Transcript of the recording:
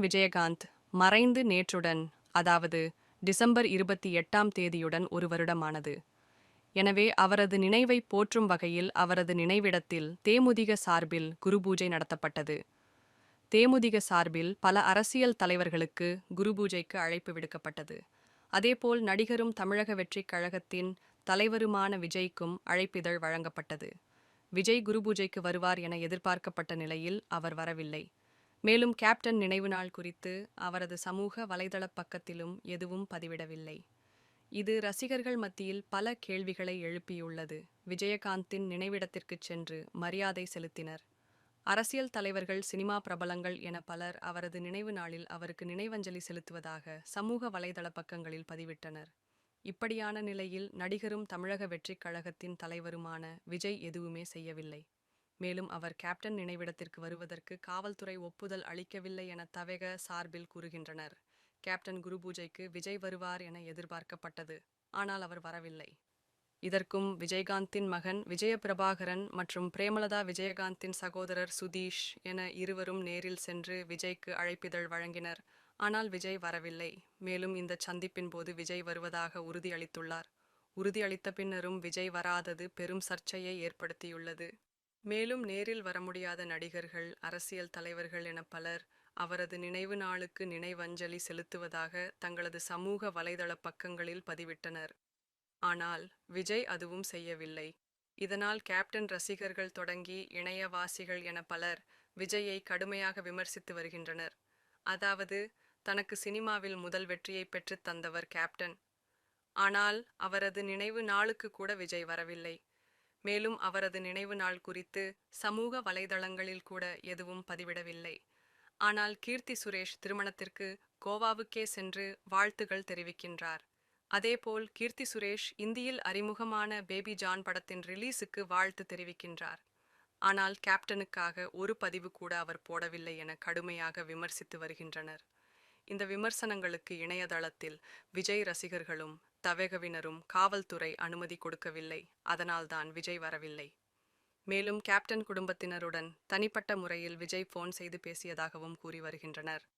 விஜயகாந்த் மறைந்து நேற்றுடன் அதாவது டிசம்பர் இருபத்தி எட்டாம் தேதியுடன் ஒரு வருடமானது. எனவே அவரது நினைவை போற்றும் வகையில் அவரது நினைவிடத்தில் தேமுதிக சார்பில் குருபூஜை நடத்தப்பட்டது. தேமுதிக சார்பில் பல அரசியல் தலைவர்களுக்கு குருபூஜைக்கு அழைப்பு விடுக்கப்பட்டது. அதேபோல் நடிகரும் தமிழக வெற்றிக் கழகத்தின் தலைவருமான விஜய்க்கும் அழைப்பிதழ் வழங்கப்பட்டது. விஜய் குருபூஜைக்கு வருவார் என எதிர்பார்க்கப்பட்ட நிலையில் அவர் வரவில்லை. மேலும் கேப்டன் நினைவு நாள் குறித்து அவரது சமூக வலைதள பக்கத்திலும் எதுவும் பதிவிடவில்லை. இது ரசிகர்கள் மத்தியில் பல கேள்விகளை எழுப்பியுள்ளது. விஜயகாந்தின் நினைவிடத்திற்குச் சென்று மரியாதை செலுத்தினர். அரசியல் தலைவர்கள் சினிமா பிரபலங்கள் என பலர் அவரது நினைவு நாளில் அவருக்கு நினைவஞ்சலி செலுத்துவதாக சமூக வலைதள பக்கங்களில் பதிவிட்டனர். இப்படியான நிலையில் நடிகரும் தமிழக வெற்றிக் கழகத்தின் தலைவருமான விஜய் எதுவுமே செய்யவில்லை. மேலும் அவர் கேப்டன் நினைவிடத்திற்கு வருவதற்கு காவல்துறை ஒப்புதல் அளிக்கவில்லை என தவேக சார்பில் கூறுகின்றனர். கேப்டன் குருபூஜைக்கு விஜய் வருவார் என எதிர்பார்க்கப்பட்டது. ஆனால் அவர் வரவில்லை. இதற்கும் விஜயகாந்தின் மகன் விஜயபிரபாகரன் மற்றும் பிரேமலதா விஜயகாந்தின் சகோதரர் சுதீஷ் என இருவரும் நேரில் சென்று விஜய்க்கு அழைப்பிதழ் வழங்கினர். ஆனால் விஜய் வரவில்லை. மேலும் இந்த சந்திப்பின் போது விஜய் வருவதாக உறுதியளித்துள்ளார். உறுதியளித்த பின்னரும் விஜய் வராதது பெரும் சர்ச்சையை ஏற்படுத்தியுள்ளது. மேலும் நேரில் வர முடியாத நடிகர்கள் அரசியல் தலைவர்கள் என பலர் அவரது நினைவு நாளுக்கு நினைவஞ்சலி செலுத்துவதாக தங்களது சமூக வலைதள பக்கங்களில் பதிவிட்டனர். ஆனால் விஜய் அதுவும் செய்யவில்லை. இதனால் கேப்டன் ரசிகர்கள் தொடங்கி இணையவாசிகள் என பலர் விஜயை கடுமையாக விமர்சித்து வருகின்றனர். அதாவது தனக்கு சினிமாவில் முதல் வெற்றியை பெற்றுத் தந்தவர் கேப்டன். ஆனால் அவரது நினைவு நாளுக்கு கூட விஜய் வரவில்லை. மேலும் அவரது நினைவு நாள் குறித்து சமூக வலைதளங்களில் கூட எதுவும் பதிவிடவில்லை. ஆனால் கீர்த்தி சுரேஷ் திருமணத்திற்கு கோவாவுக்கே சென்று வாழ்த்துகள் தெரிவிக்கின்றார். அதேபோல் கீர்த்தி சுரேஷ் இந்தியில் அறிமுகமான பேபி ஜான் படத்தின் ரிலீஸுக்கு வாழ்த்து தெரிவிக்கின்றார். ஆனால் கேப்டனுக்காக ஒரு பதிவு கூட அவர் போடவில்லை என கடுமையாக விமர்சித்து வருகின்றனர். இந்த விமர்சனங்களுக்கு இணையதளத்தில் விஜய் ரசிகர்களும் தவேகவினரும் காவல்துறை அனுமதி கொடுக்கவில்லை. அதனால்தான் விஜய் வரவில்லை. மேலும் கேப்டன் குடும்பத்தினருடன் தனிப்பட்ட முறையில் விஜய் போன் செய்து பேசியதாகவும் கூறி வருகின்றனர்.